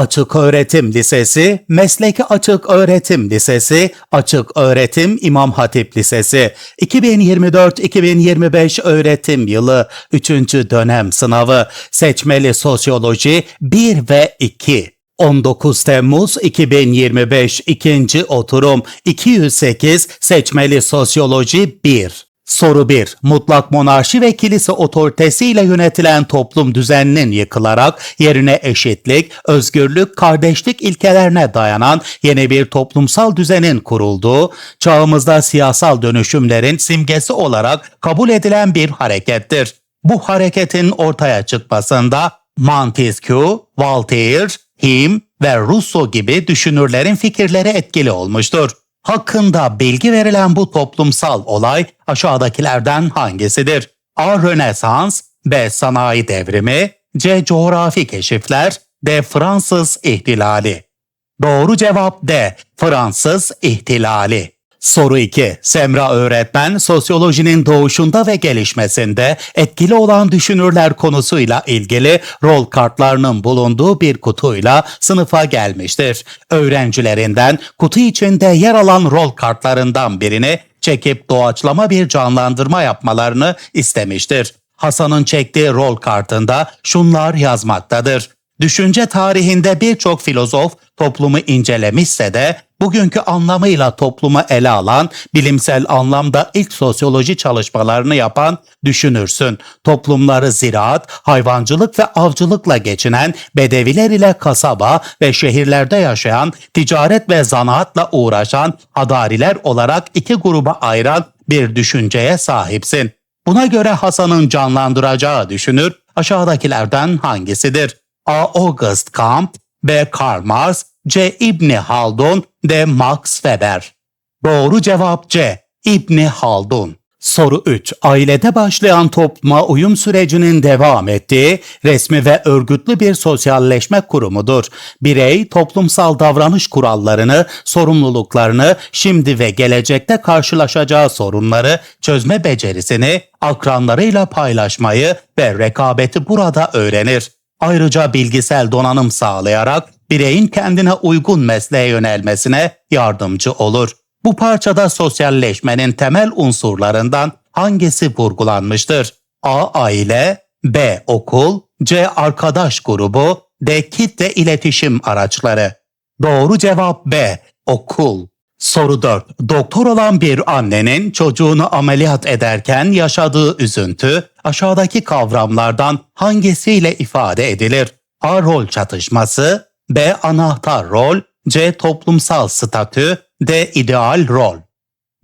Açık Öğretim Lisesi, Mesleki Açık Öğretim Lisesi, Açık Öğretim İmam Hatip Lisesi, 2024-2025 öğretim yılı 3. dönem sınavı, seçmeli sosyoloji 1 ve 2. 19 Temmuz 2025 ikinci oturum 208 seçmeli sosyoloji 1. Soru 1. Mutlak monarşi ve kilise otoritesiyle yönetilen toplum düzeninin yıkılarak yerine eşitlik, özgürlük, kardeşlik ilkelerine dayanan yeni bir toplumsal düzenin kurulduğu, çağımızda siyasal dönüşümlerin simgesi olarak kabul edilen bir harekettir. Bu hareketin ortaya çıkmasında Montesquieu, Voltaire, Hume ve Rousseau gibi düşünürlerin fikirleri etkili olmuştur. Hakkında bilgi verilen bu toplumsal olay aşağıdakilerden hangisidir? A. Rönesans B. Sanayi devrimi C. Coğrafi keşifler D. Fransız ihtilali Doğru cevap D. Fransız ihtilali. Soru 2. Semra öğretmen sosyolojinin doğuşunda ve gelişmesinde etkili olan düşünürler konusuyla ilgili rol kartlarının bulunduğu bir kutuyla sınıfa gelmiştir. Öğrencilerinden kutu içinde yer alan rol kartlarından birini çekip doğaçlama bir canlandırma yapmalarını istemiştir. Hasan'ın çektiği rol kartında şunlar yazmaktadır. Düşünce tarihinde birçok filozof toplumu incelemişse de bugünkü anlamıyla toplumu ele alan, bilimsel anlamda ilk sosyoloji çalışmalarını yapan düşünürsün. Toplumları ziraat, hayvancılık ve avcılıkla geçinen bedeviler ile kasaba ve şehirlerde yaşayan, ticaret ve zanaatla uğraşan hadariler olarak iki gruba ayıran bir düşünceye sahipsin. Buna göre Hasan'ın canlandıracağı düşünür aşağıdakilerden hangisidir? A. August Comte B. Karl Marx C. İbni Haldun D. Max Weber Doğru cevap C. İbni Haldun Soru 3. Ailede başlayan topluma uyum sürecinin devam ettiği resmi ve örgütlü bir sosyalleşme kurumudur. Birey toplumsal davranış kurallarını, sorumluluklarını, şimdi ve gelecekte karşılaşacağı sorunları çözme becerisini akranlarıyla paylaşmayı ve rekabeti burada öğrenir. Ayrıca bilgisel donanım sağlayarak bireyin kendine uygun mesleğe yönelmesine yardımcı olur. Bu parçada sosyalleşmenin temel unsurlarından hangisi vurgulanmıştır? A. Aile B. Okul C. Arkadaş grubu D. Kitle iletişim araçları Doğru cevap B. Okul Soru 4. Doktor olan bir annenin çocuğunu ameliyat ederken yaşadığı üzüntü aşağıdaki kavramlardan hangisiyle ifade edilir? A. Rol çatışması B. Anahtar rol C. Toplumsal statü D. ideal rol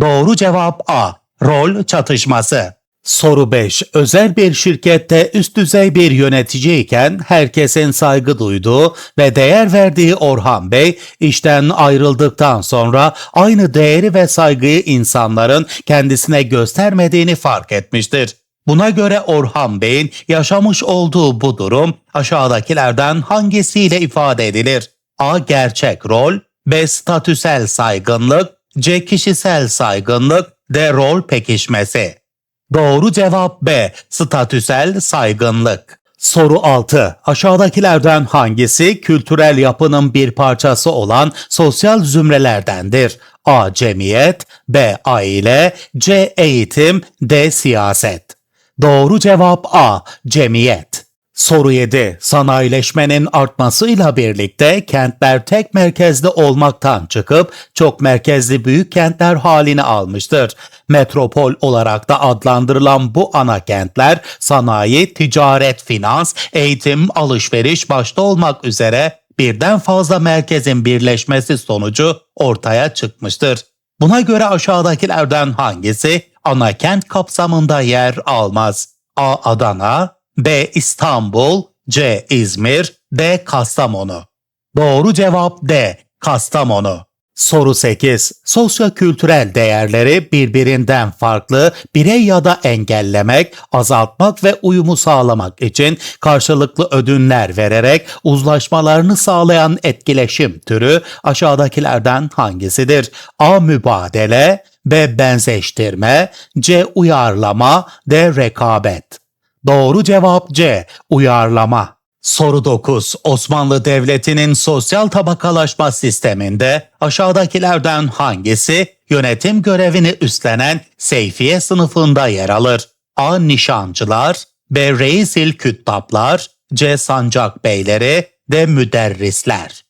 Doğru cevap A. Rol çatışması Soru 5. Özel bir şirkette üst düzey bir yöneticiyken herkesin saygı duyduğu ve değer verdiği Orhan Bey işten ayrıldıktan sonra aynı değeri ve saygıyı insanların kendisine göstermediğini fark etmiştir. Buna göre Orhan Bey'in yaşamış olduğu bu durum aşağıdakilerden hangisiyle ifade edilir? A. Gerçek rol B. Statüsel saygınlık C. Kişisel saygınlık D. Rol pekişmesi Doğru cevap B. Statüsel saygınlık. Soru 6. Aşağıdakilerden hangisi kültürel yapının bir parçası olan sosyal zümrelerdendir? A. Cemiyet B. Aile C. Eğitim D. Siyaset Doğru cevap A. Cemiyet Soru 7. Sanayileşmenin artmasıyla birlikte kentler tek merkezli olmaktan çıkıp çok merkezli büyük kentler halini almıştır. Metropol olarak da adlandırılan bu ana kentler sanayi, ticaret, finans, eğitim, alışveriş başta olmak üzere birden fazla merkezin birleşmesi sonucu ortaya çıkmıştır. Buna göre aşağıdakilerden hangisi ana kent kapsamında yer almaz? A. Adana B. İstanbul C. İzmir D. Kastamonu Doğru cevap D. Kastamonu Soru 8. Sosyo-kültürel değerleri birbirinden farklı birey ya da engellemek, azaltmak ve uyumu sağlamak için karşılıklı ödünler vererek uzlaşmalarını sağlayan etkileşim türü aşağıdakilerden hangisidir? A. Mübadele B. Benzeştirme C. Uyarlama D. Rekabet Doğru cevap C. Uyarlama. Soru 9. Osmanlı Devleti'nin sosyal tabakalaşma sisteminde aşağıdakilerden hangisi yönetim görevini üstlenen Seyfiye sınıfında yer alır? A. Nişancılar B. Reisil Küttaplar C. Sancak Beyleri D. Müderrisler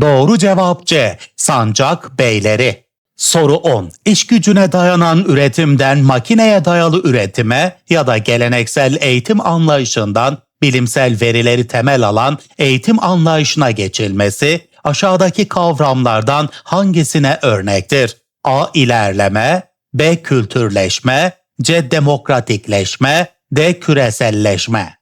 Doğru cevap C. Sancak Beyleri Soru 10. İş gücüne dayanan üretimden makineye dayalı üretime ya da geleneksel eğitim anlayışından bilimsel verileri temel alan eğitim anlayışına geçilmesi aşağıdaki kavramlardan hangisine örnektir? A. İlerleme B. Kültürleşme C. Demokratikleşme D. Küreselleşme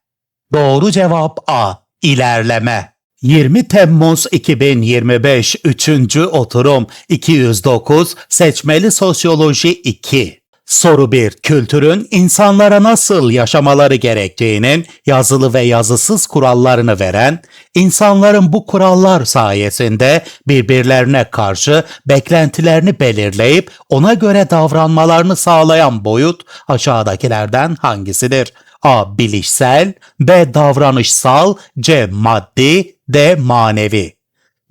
Doğru cevap A. İlerleme 20 Temmuz 2025 3. oturum 209 Seçmeli Sosyoloji 2 Soru 1. Kültürün insanlara nasıl yaşamaları gerektiğinin yazılı ve yazısız kurallarını veren, insanların bu kurallar sayesinde birbirlerine karşı beklentilerini belirleyip ona göre davranmalarını sağlayan boyut aşağıdakilerden hangisidir? A. Bilişsel B. Davranışsal C. Maddi D. Manevi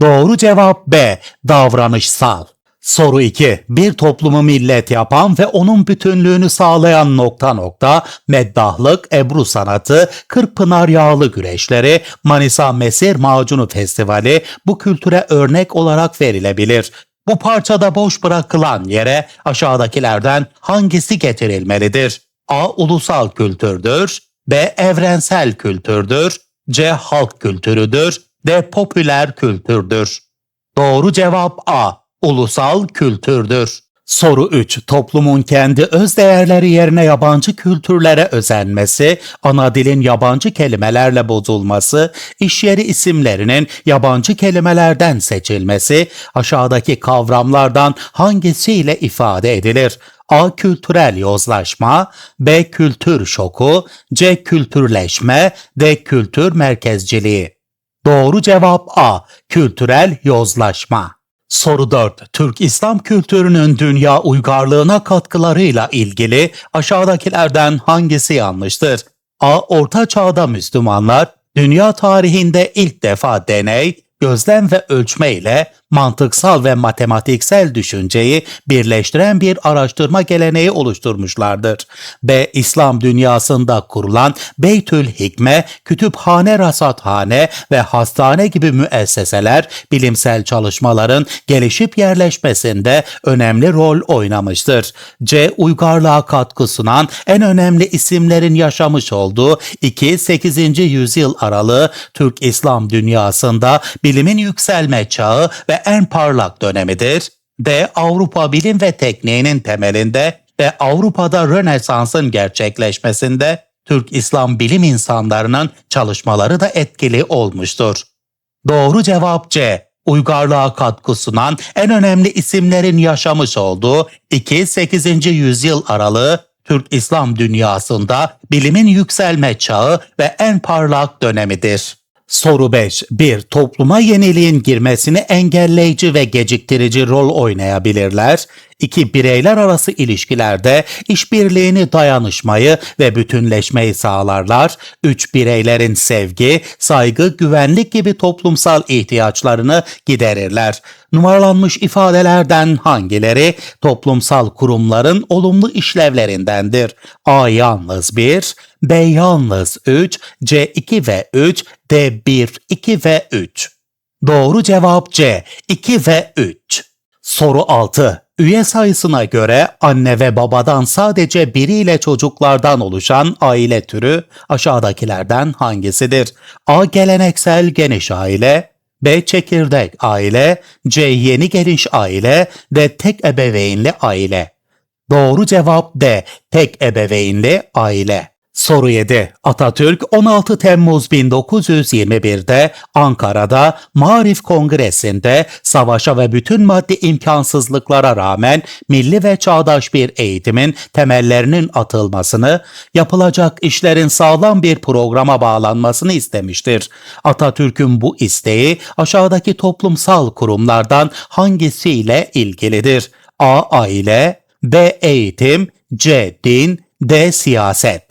Doğru cevap B. Davranışsal. Soru 2. Bir toplumu millet yapan ve onun bütünlüğünü sağlayan nokta nokta, meddahlık, ebru sanatı, Kırkpınar yağlı güreşleri, Manisa Mesir Macunu Festivali bu kültüre örnek olarak verilebilir. Bu parçada boş bırakılan yere aşağıdakilerden hangisi getirilmelidir? A. Ulusal kültürdür. B. Evrensel kültürdür. C. Halk kültürüdür. D. Popüler kültürdür. Doğru cevap A. Ulusal kültürdür. Soru 3. Toplumun kendi öz değerleri yerine yabancı kültürlere özenmesi, ana dilin yabancı kelimelerle bozulması, iş yeri isimlerinin yabancı kelimelerden seçilmesi aşağıdaki kavramlardan hangisiyle ifade edilir? A. Kültürel yozlaşma, B. Kültür şoku, C. Kültürleşme, D. Kültür merkezciliği. Doğru cevap A. Kültürel yozlaşma. Soru 4. Türk İslam kültürünün dünya uygarlığına katkılarıyla ilgili aşağıdakilerden hangisi yanlıştır? A. Orta çağda Müslümanlar dünya tarihinde ilk defa deney, gözlem ve ölçme ile mantıksal ve matematiksel düşünceyi birleştiren bir araştırma geleneği oluşturmuşlardır. B. İslam dünyasında kurulan Beytül Hikme, kütüphane, rasathane ve hastane gibi müesseseler bilimsel çalışmaların gelişip yerleşmesinde önemli rol oynamıştır. C. Uygarlığa katkı sunan en önemli isimlerin yaşamış olduğu 2-8. yüzyıl aralığı Türk İslam dünyasında bilimin yükselme çağı ve en parlak dönemidir. D. Avrupa bilim ve tekniğinin temelinde ve Avrupa'da Rönesans'ın gerçekleşmesinde Türk İslam bilim insanlarının çalışmaları da etkili olmuştur. Doğru cevap C. Uygarlığa katkı sunan en önemli isimlerin yaşamış olduğu 2-8. yüzyıl aralığı Türk İslam dünyasında bilimin yükselme çağı ve en parlak dönemidir. Soru 5. 1. Topluma yeniliğin girmesini engelleyici ve geciktirici rol oynayabilirler. 2. Bireyler arası ilişkilerde işbirliğini, dayanışmayı ve bütünleşmeyi sağlarlar. 3. Bireylerin sevgi, saygı, güvenlik gibi toplumsal ihtiyaçlarını giderirler. Numaralanmış ifadelerden hangileri toplumsal kurumların olumlu işlevlerindendir? A yalnız 1, B yalnız 3, C 2 ve 3, D 1, 2 ve 3. Doğru cevap C 2 ve 3. Soru 6. Üye sayısına göre anne ve babadan sadece biriyle çocuklardan oluşan aile türü aşağıdakilerden hangisidir? A. Geleneksel geniş aile, B. Çekirdek aile, C. Yeni geniş aile, D. Tek ebeveynli aile. Doğru cevap D. Tek ebeveynli aile. Soru 7. Atatürk 16 Temmuz 1921'de Ankara'da Marif Kongresi'nde savaşa ve bütün maddi imkansızlıklara rağmen milli ve çağdaş bir eğitimin temellerinin atılmasını, yapılacak işlerin sağlam bir programa bağlanmasını istemiştir. Atatürk'ün bu isteği aşağıdaki toplumsal kurumlardan hangisiyle ilgilidir? A. Aile B. Eğitim C. Din D. Siyaset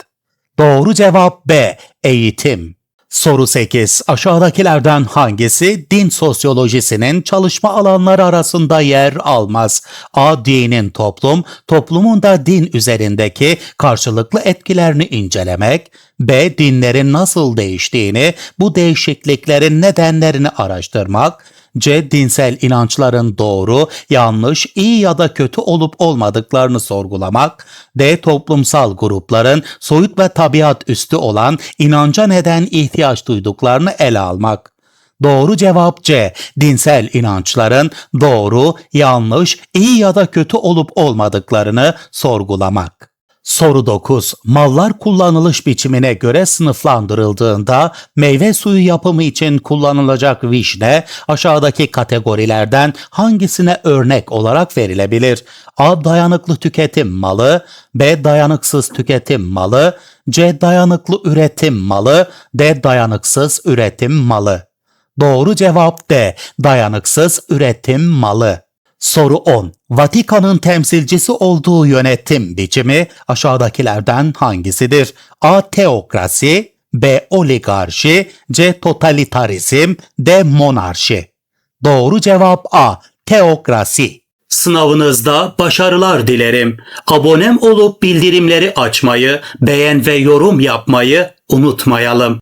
Doğru cevap B. Eğitim. Soru 8. Aşağıdakilerden hangisi din sosyolojisinin çalışma alanları arasında yer almaz? A. Dinin toplum, toplumun da din üzerindeki karşılıklı etkilerini incelemek. B. Dinlerin nasıl değiştiğini, bu değişikliklerin nedenlerini araştırmak. C. Dinsel inançların doğru, yanlış, iyi ya da kötü olup olmadıklarını sorgulamak. D. Toplumsal grupların soyut ve tabiat üstü olan inanca neden ihtiyaç duyduklarını ele almak. Doğru cevap C. Dinsel inançların doğru, yanlış, iyi ya da kötü olup olmadıklarını sorgulamak. Soru 9. Mallar kullanılış biçimine göre sınıflandırıldığında meyve suyu yapımı için kullanılacak vişne aşağıdaki kategorilerden hangisine örnek olarak verilebilir? A. Dayanıklı tüketim malı, B. Dayanıksız tüketim malı, C. Dayanıklı üretim malı, D. Dayanıksız üretim malı. Doğru cevap D. Dayanıksız üretim malı. Soru 10. Vatikan'ın temsilcisi olduğu yönetim biçimi aşağıdakilerden hangisidir? A. Teokrasi B. Oligarşi C. Totalitarizm D. Monarşi Doğru cevap A. Teokrasi Sınavınızda başarılar dilerim. Abonem olup bildirimleri açmayı, beğen ve yorum yapmayı unutmayalım.